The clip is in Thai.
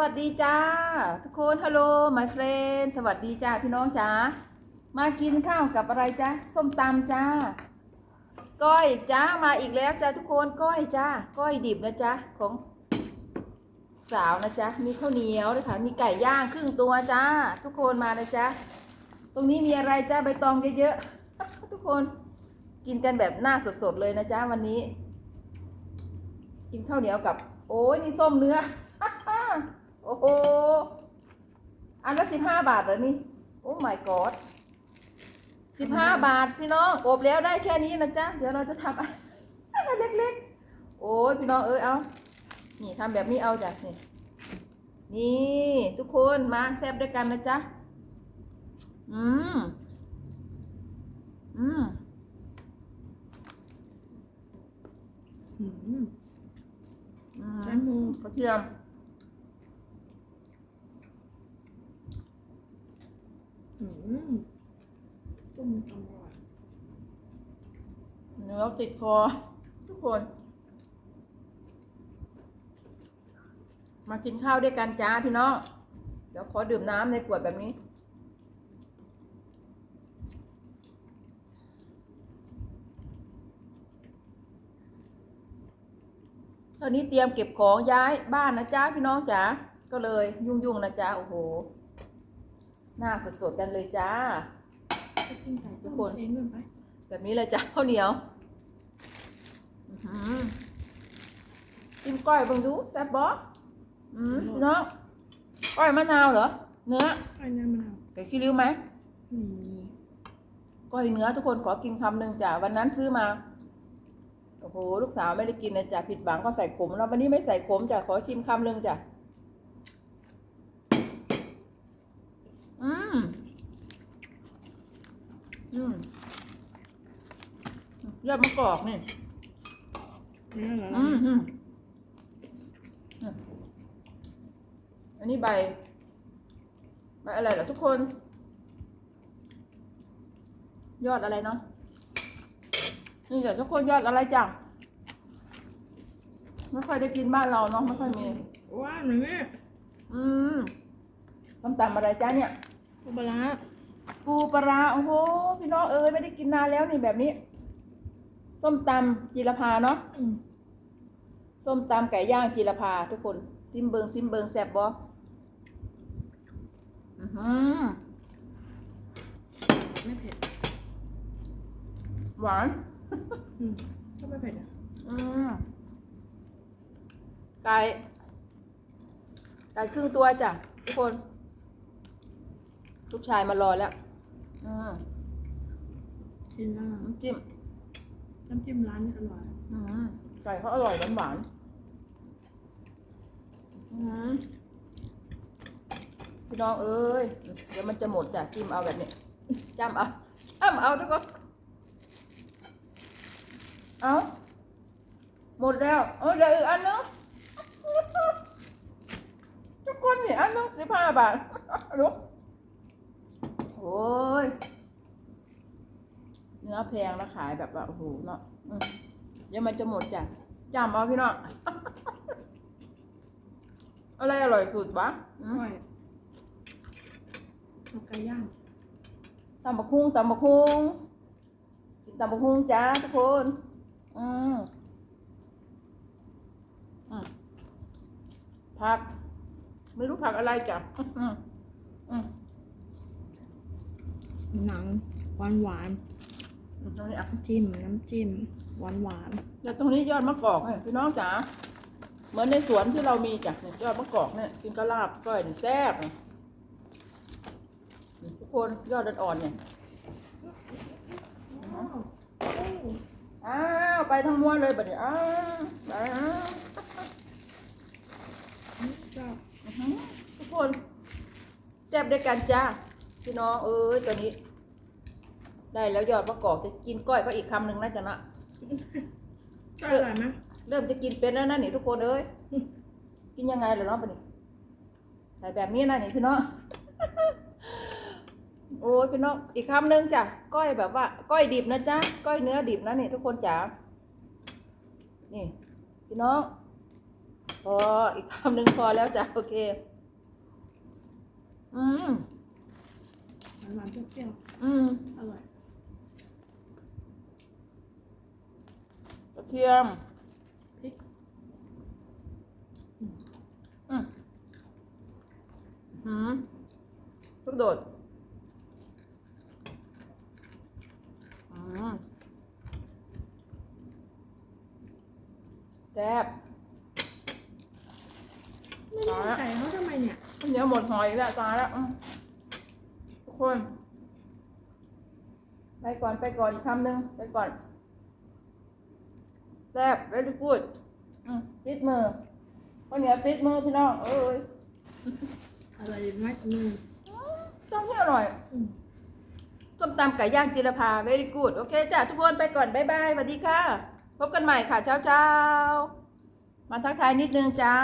วัสดีจ้า ทุกคนฮัลโหล my friend สวัสดีจ้าพี่น้องจ้ามากินข้าวกับอะไรจ้าส้มตำจ้า ก้อยจ้ามาอีกแล้วจ้าทุกคนก้อยจ้าก้อยดิบนะจ้าของสาวนะจ๊ะมีข้าวเหนียวด้วยค่ะมีไก่ย่างครึ่งตัวจ้า ทุกคนมานะจ๊ะตรงนี้มีอะไรจ้าใบตองเยอะๆทุกคนกินกันแบบหน้าสดๆเลยนะจ๊ะวันนี้ กินข้าวเหนียวกับ โอ้ยนี่ส้มเนื้อ โอ้โห อันละสิบห้าบาทเหรอนี่ โอ้ my god สิบห้าบาทพี่น้องอบแล้วได้แค่นี้นะจ๊ะ เดี๋ยวเราจะทำอะไรเล็กๆ โอ้ยพี่น้องเอ้ยเอา นี่ทำแบบนี้เอาจ้ะนี่นี่ทุกคนมาแซ่บด้วยกันนะจ๊ะ อืม อืมอืมอืมใช้มือกระเทียม อืมต้มตำอร่อยเนื้อติดคอทุกคน มากินข้าวด้วยกันจ้าพี่น้อง เดี๋ยวขอดื่มน้ำในขวดแบบนี้ตอนนี้เตรียมเก็บของย้ายบ้านนะจ้าพี่น้องจ๋าก็เลยยุ่งๆนะจ้าโอ้โห หน้าสดๆกันเลยจ้าไปกินไก่ทุต้กมคนเองเงินไปแบบนี้เลยจ้ะข้าวเหนียวอื้อหือจิ้มก้อยเบังดูแซ่บบ๊อืมพี่น้องก้อยมะนาวเหรอ เนื้อไก่น้ำมะนาวไก่ขี้ริ้วไหมมีก้อยเนื้อทุกคนขอกินคำหนึ่งจ้ะวันนั้นซื้อมาโอ้โหลูกสาวไม่ได้กินนะจ้ะผิดหวังก็ใส่ขมแล้ววันนี้ไม่ใส่ขมจ้ะขอชิมคำหนึ่งจ้ะ อืม อืมยอดมะกอกนี่นี่เหรออืมอืมอืมอันนี้ใบ ใบอะไรเหรอทุกคน ยอดอะไรเนาะนี่เดี๋ยวทุกคนยอดอะไรจ้ะไม่ค่อยได้กินบ้านเราเนาะไม่ค่อยมีว้าหนูนี่อืมต้มตำอะไรจ้าเนี่ยปูปลาร้า ปูปลาร้าโอ้โหพี่น้องเอ้ยไม่ได้กินนานแล้วนี่แบบนี้ ส้มตำจีรพาเนาะอืมส้มตำไก่ย่างจีรพาทุกคน ซิมเบิงซิมเบิงแซ่บบ่อือหือไม่เผ็ด หวานอืมก็ไม่เผ็ดอะอืมไก่ไก่ครึ่งตัวจ้ะทุกคน ลูกชายมารอแล้ว อืมกินแล้วน้ำจิ้มน้ำจิ้มร้านนี้อร่อยอืมไก่เขาอร่อยหวานหวานๆอืมพี่น้องเอ้ยเดี๋ยวมันจะหมดจ้ะจิ้มเอาแบบนี้จ้ำเอาจ้ำเอาทุกคนเอาหมดแล้วเออเดี๋ยวอีกอันนึงทุกคนนี่อันนึงสิบห้าบาทลูกโอ้ย เนื้อแพงแล้วขายแบบว่าโอ้โหเนาะอืมเดี๋ยวมันจะหมดจ้ะจำเอาพี่น้องอะไรอร่อยสุดวะอร่อยเอาไก่ย่างตำบักคุ้งตำบักคุ้งกินตำบักคุ้งจ้าทุกคน อืมอืมผัก ไม่รู้ผักอะไรจ้ะอืมอืมหนังหวานหวานอืม ตรงนี้อะจิ้มน้ำจิ้มหวานหวานแล้วตรงนี้ยอดมะกอกเนี่ยพี่น้องจ๋าเหมือนในสวนที่เรามีจ้ะเนี่ยยอดมะกอกเนี่ยกินกะลาบก้อยนี่แซ่บเนี่ยทุกคนยอดอ่อนๆเนี่ยอ้าวไปทั้งม้วนเลยบัดนี้อ้าวไปอ้าวทุกคนแซ่บด้วยกันจ้าพี่น้องเอ้ยตัวนี้ ได้แล้วยอดมะกอกจะกินก้อยก็อีกคำหนึ่งนะจ๊ะนะก็อร่อยไหมเริ่มจะกินเป็นแล้วนะนี่ทุกคนเอ้ยกินยังไงเหรอเนาะบัดนี้ใส่แบบนี้นะนี่พี่น้องโอ้ยพี่น้องอีกคำหนึ่งจ้ะก้อยแบบว่า ก้อยดิบนะจ๊ะก้อยเนื้อดิบนะนี่ทุกคนจ๋านี่ พี่น้องพออีกคำหนึ่งพอแล้วจ้ะโอเค อืมหวานๆเปรี้ยวอืมๆอร่อย กระ เทียมพริกอืมหืมลูกโดดอืมแซ่บไม่ได้ไก่เขาทำไมเนี่ยข้าวเหนียวหมดหอยอีกแล้วตายแล้วอืมทุกคน ไปก่อนไปก่อนอีกคำหนึ่งไปก่อน แซ่บ very good อืมติดมือข้าวเหนียวติดมือพี่น้องเอ้ยอร่อยมากอืมจ้องที่อร่อยอืมส้มตำไก่ย่างจิรภา very good โอเคจ้ะทุกคนไปก่อน บ๊ายบายสวัสดีค่ะ พบกันใหม่ค่ะเช้าเช้าๆมาทักทายนิดนึงจ้า